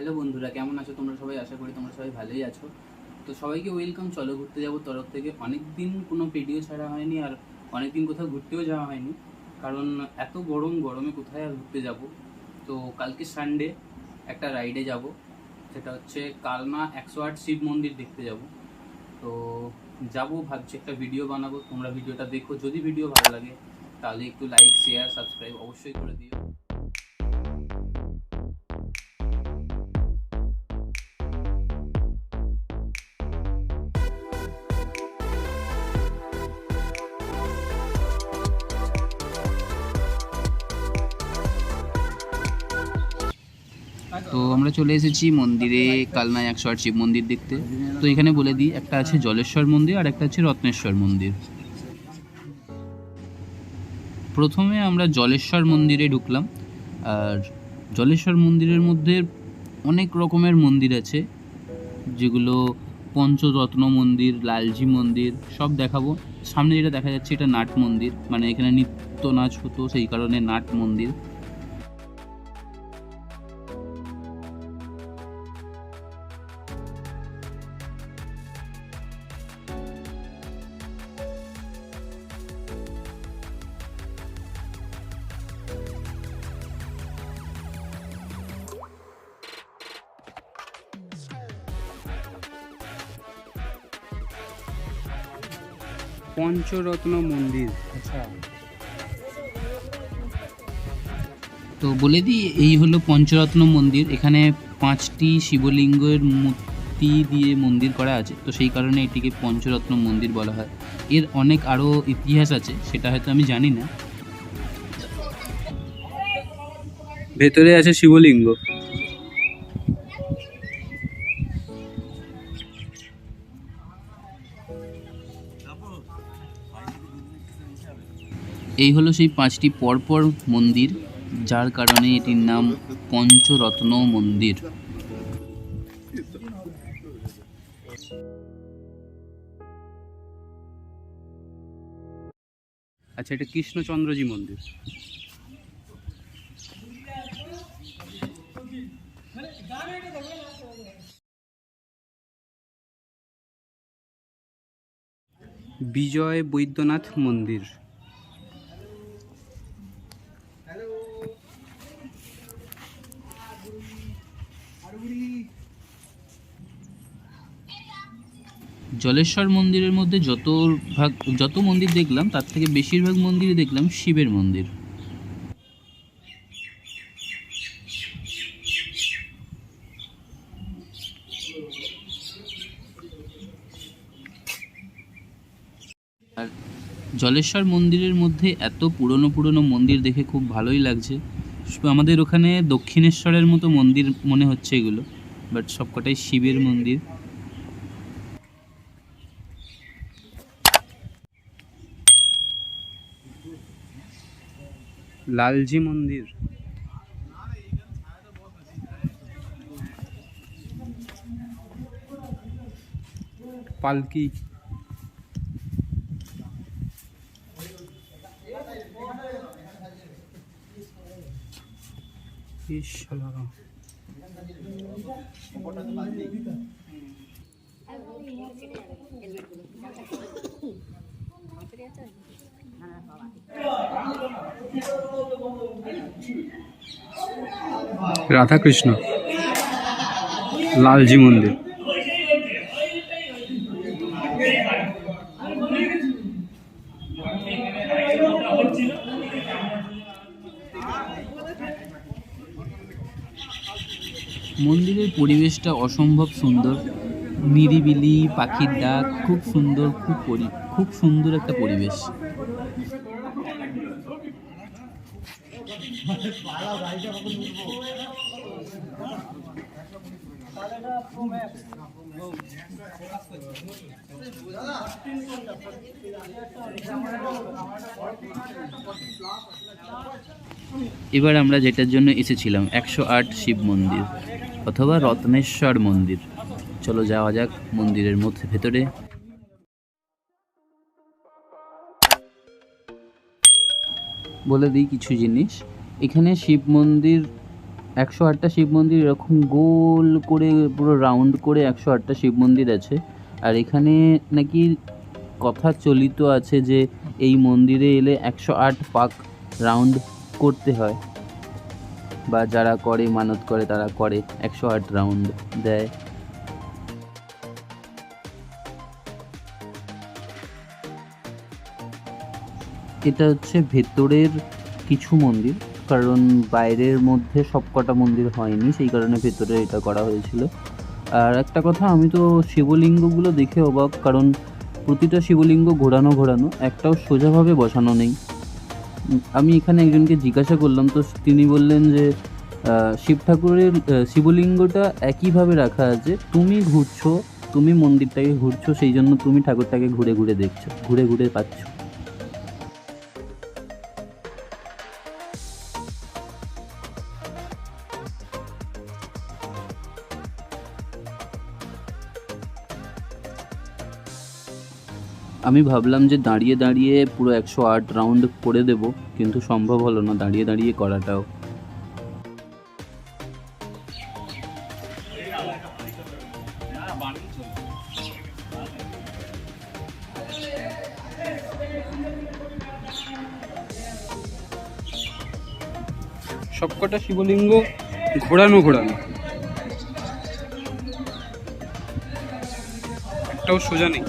Hello বন্ধুরা, কেমন আছো? তোমরা সবাই আশা করি তোমরা সবাই ভালোই আছো। তো সবাইকে ওয়েলকাম চলো ঘুরতে যাব তরফ থেকে। অনেক দিন কোনো ভিডিও ছাড়া হয়নি আর অনেক দিন কোথাও ঘুরতেও যাওয়া হয়নি। কারণ এত গরম, গরমে কোথায় আর ঘুরতে যাব? তো কালকে সানডে একটা রাইডে যাব। সেটা হচ্ছে কালনা একশো আট শিব মন্দির দেখতে যাব। তো যাব, ভাবছি একটা ভিডিও বানাবো। তোমরা ভিডিওটা দেখো। যদি ভিডিও ভালো লাগে, তাহলে একটু লাইক শেয়ার সাবস্ক্রাইব অবশ্যই করে দিও। তো আমরা চলে এসেছি মন্দিরে কালনায় একশো আট শিব মন্দির দেখতে। তো এখানে বলে দিই, একটা আছে জলেশ্বর মন্দির আর একটা আছে রত্নেশ্বর মন্দির। প্রথমে আমরা জলেশ্বর মন্দিরে ঢুকলাম। আর জলেশ্বর মন্দিরের মধ্যে অনেক রকমের মন্দির আছে, যেগুলো পঞ্চরত্ন মন্দির, লালজি মন্দির, সব দেখাবো। সামনে যেটা দেখা যাচ্ছে, এটা নাট মন্দির। মানে এখানে নৃত্য নাচ হতো, সেই কারণে নাট মন্দির। পঞ্চরত্ন মন্দির। আচ্ছা। তো বলে দিই এই হলো পঞ্চরত্ন মন্দির। এখানে পাঁচটি শিবলিঙ্গের মূর্তি দিয়ে মন্দির করা আছে। তো সেই কারণে এটিকে পঞ্চরত্ন মন্দির বলা হয়। এর অনেক আরও ইতিহাস আছে সেটা হয়তো আমি জানি না। ভেতরে আছে শিবলিঙ্গ। এই হলো সেই পাঁচটি পরপর মন্দির, যার কারণে এটির নাম পঞ্চরত্ন মন্দির। আচ্ছা এটা কৃষ্ণচন্দ্রজি মন্দির। বিজয় বৈদ্যনাথ মন্দির। জলেশ্বর মন্দিরের মধ্যে যত ভাগ, যত মন্দির দেখলাম, তার থেকে বেশিরভাগ মন্দিরই দেখলাম শিবের মন্দির। আর জলেশ্বর মন্দিরের মধ্যে এত পুরনো পুরনো মন্দির দেখে খুব ভালোই লাগছে। আমাদের ওখানে দক্ষিণেশ্বরের মতো মন্দির মনে হচ্ছে এগুলো বাট সবকটাই শিবের মন্দির। লালজি মন্দির পালকি। রাধাকৃষ্ণ, লালজি মন্দির। মন্দিরের পরিবেশটা অসম্ভব সুন্দর। নিরিবিলি, পাখির ডাক, খুব সুন্দর, খুব খুব সুন্দর একটা পরিবেশ। এবার আমরা যেটার জন্য এসেছিলাম, একশো আট শিব মন্দির অথবা রত্নেশ্বর মন্দির। চলো যাওয়া যাক মন্দিরের মধ্যে ভেতরে। বলে দিই কিছু জিনিস। এখানে শিব মন্দির, একশো আটটা শিব মন্দির এরকম গোল করে, পুরো রাউন্ড করে একশো আটটা শিব মন্দির আছে। আর এখানে নাকি কথা চলিত আছে যে এই মন্দিরে এলে একশো আট পাক রাউন্ড করতে হয়। বা যারা করে, মানত করে, তারা করে একশো আট রাউন্ড দেয়। এটা হচ্ছে ভেতরের কিছু মন্দির, কারণ বাইরের মধ্যে সবকটা মন্দির হয়নি, সেই কারণে ভেতরে এটা করা হয়েছিল। আর একটা কথা, আমি তো শিবলিঙ্গগুলো দেখে অবাক, কারণ প্রতিটা শিবলিঙ্গ ঘোরানো ঘোরানো, একটাও সোজাভাবে বসানো নেই। আমি এখানে একজনকে জিজ্ঞাসা করলাম, তো তিনি বললেন যে শিব ঠাকুরের শিবলিঙ্গটা একইভাবে রাখা আছে, তুমি ঘুরছো, তুমি মন্দিরটাকে ঘুরছো, সেই জন্য তুমি ঠাকুরটাকে ঘুরে ঘুরে দেখছ, ঘুরে ঘুরে পাচ্ছ। আমি ভাবলাম যে দাঁড়িয়ে দাঁড়িয়ে পুরো একশো আট রাউন্ড করে দেব, কিন্তু সম্ভব হলো না, দাঁড়িয়ে দাঁড়িয়ে করাটাও। সবকটা শিবলিঙ্গ ঘোরানো ঘোরানো। একটাও সোজা নেই।